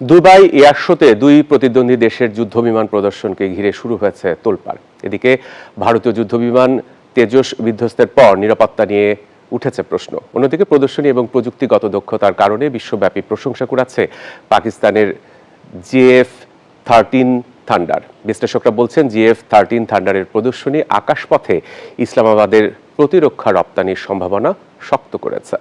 Dubai air শোতে দুই প্রতিদ্বন্দ্বী দেশের যুদ্ধবিমান প্রদর্শনকে ঘিরে শুরু হয়েছে তোলপাড়। এদিকে ভারতীয় যুদ্ধবিমান তেজস বিধ্বস্তের পর নিরাপত্তা নিয়ে উঠেছে প্রশ্ন। অন্যদিকে প্রদর্শনী এবং প্রযুক্তিগত দক্ষতার কারণে বিশ্বব্যাপী প্রশংসা কুড়াচ্ছে পাকিস্তানের জিএফ থার্টিন থান্ডার। বিশ্লেষকরা বলছেন, জিএফ থার্টিন থান্ডারের প্রদর্শনী আকাশপথে ইসলামাবাদের প্রতিরক্ষা রপ্তানির সম্ভাবনা শক্ত করেছে।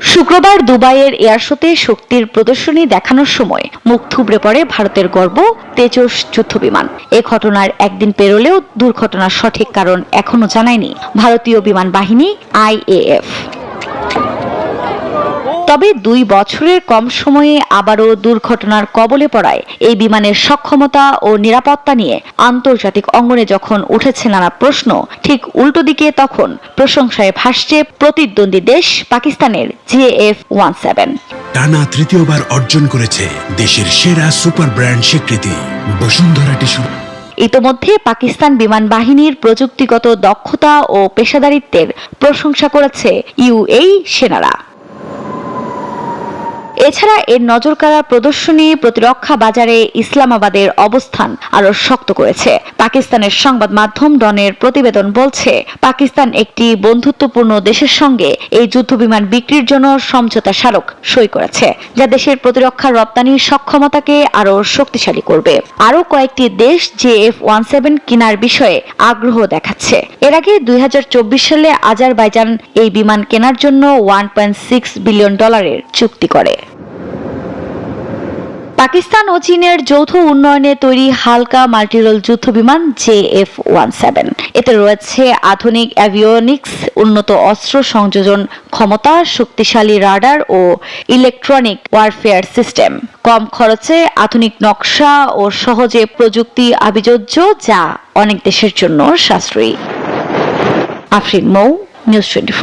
শুক্রবার দুবাইয়ের এয়ারশোতে শক্তির প্রদর্শনী দেখানোর সময় মুখ থুবড়ে পড়ে ভারতের গর্ব, তেজস যুদ্ধবিমান। এ ঘটনার একদিন পেরোলেও দুর্ঘটনার সঠিক কারণ এখনও জানায়নি ভারতীয় বিমান বাহিনী আইএএফ। তবে দুই বছরের কম সময়ে আবারও দুর্ঘটনার কবলে পড়ায়। এই বিমানের সক্ষমতা ও নিরাপত্তা নিয়ে আন্তর্জাতিক অঙ্গনে যখন উঠেছে নানা প্রশ্ন ঠিক উল্টো দিকে তখন প্রশংসায় ভাসছে প্রতিদ্বন্দ্বী দেশ পাকিস্তানের জেএফ ওয়ান সেভেন। টানা তৃতীয়বার অর্জন করেছে দেশের সেরা সুপার ব্র্যান্ড স্বীকৃতি বসুন্ধরা টিস্যু। ইতোমধ্যে পাকিস্তান বিমান বাহিনীর প্রযুক্তিগত দক্ষতা ও পেশাদারিত্বের প্রশংসা করেছে ইউএই সেনারা। এছাড়া এর নজরকাড়া প্রদর্শনী, প্রতিরক্ষা বাজারে ইসলামাবাদের অবস্থান আরও শক্ত করেছে। পাকিস্তানের সংবাদ মাধ্যম ডনের প্রতিবেদন বলছে, পাকিস্তান একটি বন্ধুত্বপূর্ণ দেশের সঙ্গে এই যুদ্ধবিমান বিক্রির জন্য সমঝোতা স্মারক সই করেছে, যা দেশের প্রতিরক্ষা রপ্তানির সক্ষমতাকে আরও শক্তিশালী করবে। আরও কয়েকটি দেশ জেএফ ওয়ান সেভেন কেনার বিষয়ে আগ্রহ দেখাচ্ছে। এর আগে দুই হাজার চব্বিশ সালে আজারবাইজান এই বিমান কেনার জন্য ওয়ান পয়েন্ট সিক্স বিলিয়ন ডলারের চুক্তি করে। পাকিস্তান ও চীনের যৌথ উন্নয়নে তৈরি হালকা মাল্টিরোল যুদ্ধবিমান জেএফ ওয়ান সেভেন। এতে রয়েছে আধুনিক অ্যাভিওনিক্স উন্নত অস্ত্র সংযোজন ক্ষমতা, শক্তিশালী রাডার ও ইলেকট্রনিক ওয়ারফেয়ার সিস্টেম কম খরচে আধুনিক নকশা ও সহজে প্রযুক্তি আবিযোজ্য যা অনেক দেশের জন্য সাশ্রয়ী। আফরিন মৌ নিউজ টোয়েন্টি